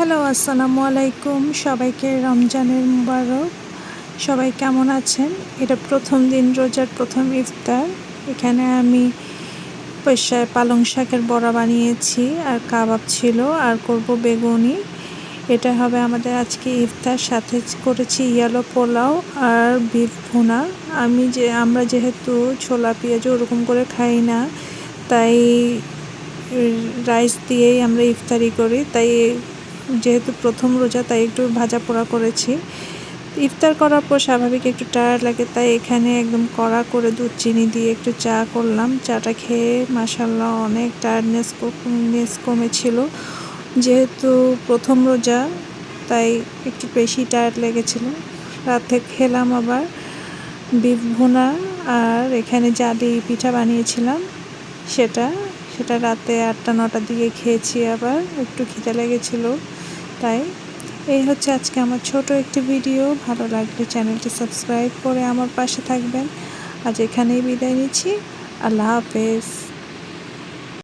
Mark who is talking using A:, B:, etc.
A: Hello, আসসালামু আলাইকুম। সবাইকে রমজানের মুবারক। সবাই কেমন আছেন? এটা প্রথম দিন, রোজার প্রথম ইফতার। এখানে আমি পয়সায় পালং শাকের বড়া বানিয়েছি, আর কাবাব ছিল, আর করব বেগুনি। এটা হবে আমাদের আজকে ইফতার। সাথে করেছি ইয়ালো পোলাও আর বিফ ভুনা। আমি যে, আমরা যেহেতু ছোলা, পেঁয়াজ ওরকম করে খাই না, তাই রাইস দিয়েই আমরা ইফতারি করি। তাই যেহেতু প্রথম রোজা, তাই একটু ভাজা পোড়া করেছি। ইফতার করার পর স্বাভাবিক একটু টায়ার্ড লাগে, তাই এখানে একদম কড়া করে দুধ, চিনি দিয়ে একটু চা করলাম। চাটা খেয়ে মাসাল্লাহ অনেক টায়ার্ডনেস নেস কমেছিল। যেহেতু প্রথম রোজা, তাই একটু বেশি টায়ার্ড লেগেছিল। রাতে খেলাম আবার বিফ ভুনা আর এখানে জালি পিঠা বানিয়েছিলাম। সেটা সেটা রাতে আটটা, নটার দিকে খেয়েছি আবার, একটু খিদে লেগেছিলো। তাই এই হচ্ছে আজকে আমার ছোট একটি ভিডিও। ভালো লাগলে চ্যানেলটি সাবস্ক্রাইব করে আমার পাশে থাকবেন। আজ এখানেই বিদায় নিচ্ছি। আল্লাহ হাফেজ।